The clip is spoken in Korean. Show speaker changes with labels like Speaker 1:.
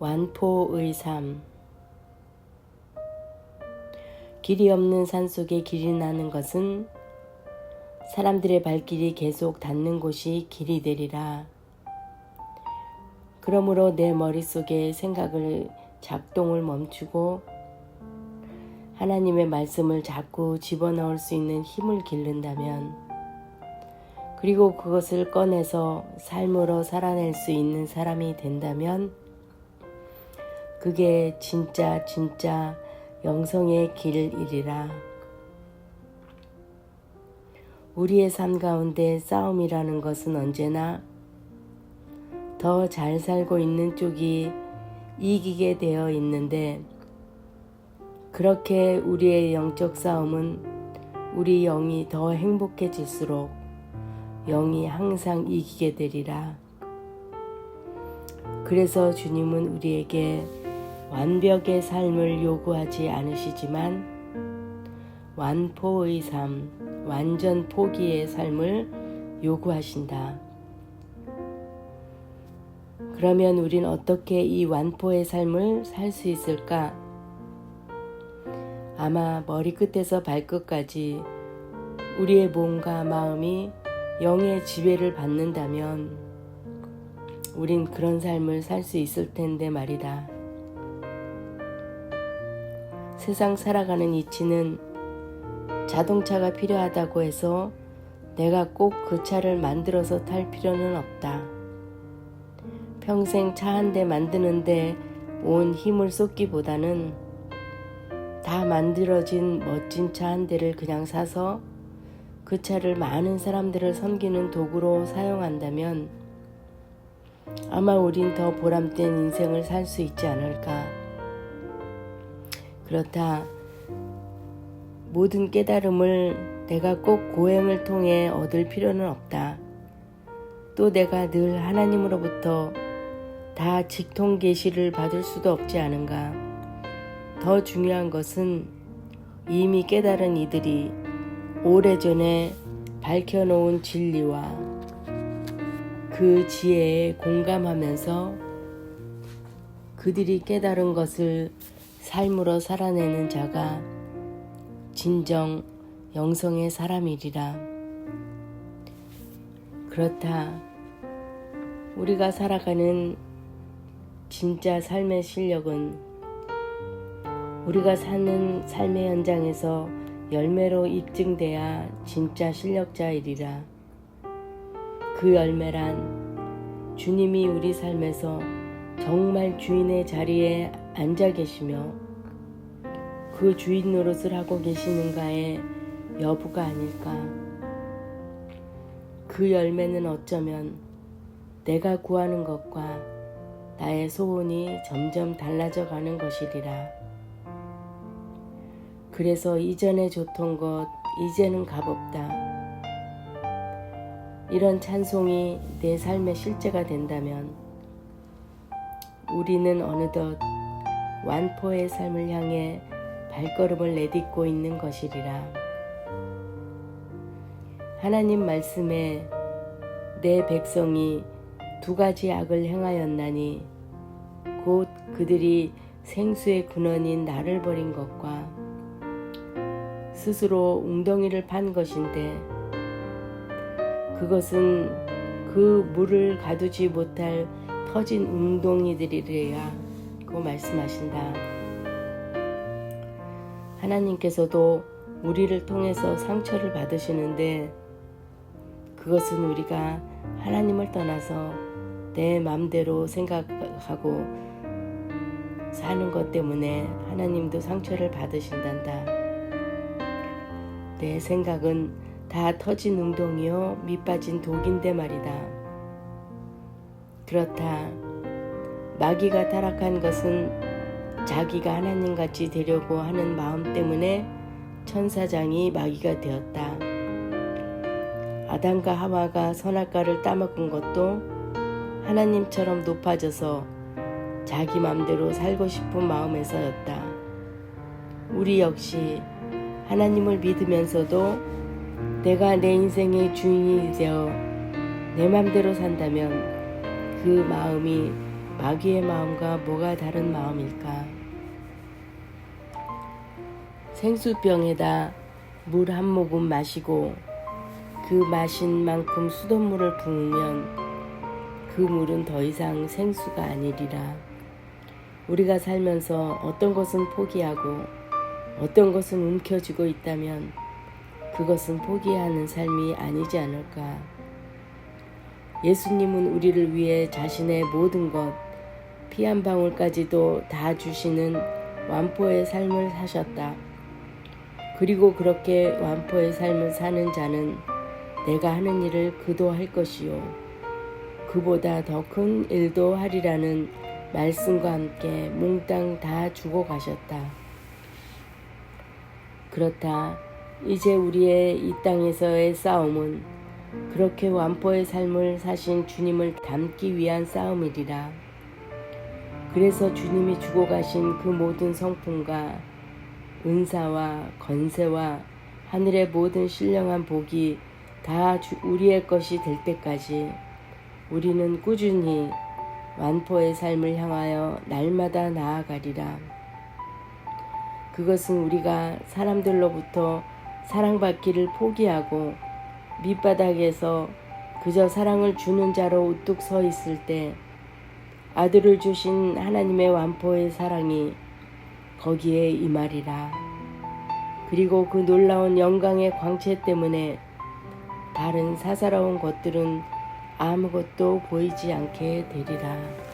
Speaker 1: 완포의 삶 길이 없는 산 속에 길이 나는 것은 사람들의 발길이 계속 닿는 곳이 길이 되리라. 그러므로 내 머릿속에 생각을 작동을 멈추고 하나님의 말씀을 자꾸 집어넣을 수 있는 힘을 기른다면 그리고 그것을 꺼내서 삶으로 살아낼 수 있는 사람이 된다면 그게 진짜 진짜 영성의 길이리라. 우리의 삶 가운데 싸움이라는 것은 언제나 더 잘 살고 있는 쪽이 이기게 되어 있는데 그렇게 우리의 영적 싸움은 우리 영이 더 행복해질수록 영이 항상 이기게 되리라. 그래서 주님은 우리에게 완벽의 삶을 요구하지 않으시지만 완포의 삶, 완전 포기의 삶을 요구하신다. 그러면 우린 어떻게 이 완포의 삶을 살 수 있을까? 아마 머리끝에서 발끝까지 우리의 몸과 마음이 영의 지배를 받는다면 우린 그런 삶을 살 수 있을 텐데 말이다. 세상 살아가는 이치는 자동차가 필요하다고 해서 내가 꼭 그 차를 만들어서 탈 필요는 없다. 평생 차 한 대 만드는데 온 힘을 쏟기보다는 다 만들어진 멋진 차 한 대를 그냥 사서 그 차를 많은 사람들을 섬기는 도구로 사용한다면 아마 우린 더 보람된 인생을 살 수 있지 않을까. 그렇다. 모든 깨달음을 내가 꼭 고행을 통해 얻을 필요는 없다. 또 내가 늘 하나님으로부터 다 직통 계시를 받을 수도 없지 않은가. 더 중요한 것은 이미 깨달은 이들이 오래전에 밝혀놓은 진리와 그 지혜에 공감하면서 그들이 깨달은 것을 삶으로 살아내는 자가 진정 영성의 사람이리라. 그렇다. 우리가 살아가는 진짜 삶의 실력은 우리가 사는 삶의 현장에서 열매로 입증돼야 진짜 실력자이리라. 그 열매란 주님이 우리 삶에서 정말 주인의 자리에 앉아 계시며 그 주인 노릇을 하고 계시는가의 여부가 아닐까. 그 열매는 어쩌면 내가 구하는 것과 나의 소원이 점점 달라져 가는 것이리라. 그래서 이전에 좋던 것, 이제는 값없다. 이런 찬송이 내 삶의 실제가 된다면 우리는 어느덧 완포의 삶을 향해 발걸음을 내딛고 있는 것이리라. 하나님 말씀에 내 백성이 두 가지 악을 행하였나니 곧 그들이 생수의 근원인 나를 버린 것과 스스로 웅덩이를 판 것인데 그것은 그 물을 가두지 못할 터진 웅덩이들이래야 고 말씀하신다. 하나님께서도 우리를 통해서 상처를 받으시는데 그것은 우리가 하나님을 떠나서 내 마음대로 생각하고 사는 것 때문에 하나님도 상처를 받으신단다. 내 생각은 다 터진 웅덩이요 밑빠진 독인데 말이다. 그렇다. 마귀가 타락한 것은 자기가 하나님같이 되려고 하는 마음 때문에 천사장이 마귀가 되었다. 아담과 하와가 선악과를 따먹은 것도 하나님처럼 높아져서 자기 맘대로 살고 싶은 마음에서였다. 우리 역시 하나님을 믿으면서도 내가 내 인생의 주인이 되어 내 맘대로 산다면 그 마음이 마귀의 마음과 뭐가 다른 마음일까? 생수병에다 물 한 모금 마시고 그 마신 만큼 수돗물을 부으면 그 물은 더 이상 생수가 아니리라. 우리가 살면서 어떤 것은 포기하고 어떤 것은 움켜쥐고 있다면 그것은 포기하는 삶이 아니지 않을까. 예수님은 우리를 위해 자신의 모든 것, 피 한 방울까지도 다 주시는 완포의 삶을 사셨다. 그리고 그렇게 완포의 삶을 사는 자는 내가 하는 일을 그도 할 것이요. 그보다 더 큰 일도 하리라는 말씀과 함께 몽땅 다 주고 가셨다. 그렇다. 이제 우리의 이 땅에서의 싸움은 그렇게 완포의 삶을 사신 주님을 닮기 위한 싸움이리라. 그래서 주님이 주고 가신 그 모든 성품과 은사와 건세와 하늘의 모든 신령한 복이 다 주- 우리의 것이 될 때까지 우리는 꾸준히 완포의 삶을 향하여 날마다 나아가리라. 그것은 우리가 사람들로부터 사랑받기를 포기하고 밑바닥에서 그저 사랑을 주는 자로 우뚝 서 있을 때 아들을 주신 하나님의 완포의 사랑이 거기에 임하리라. 그리고 그 놀라운 영광의 광채 때문에 다른 사사로운 것들은 아무것도 보이지 않게 되리라.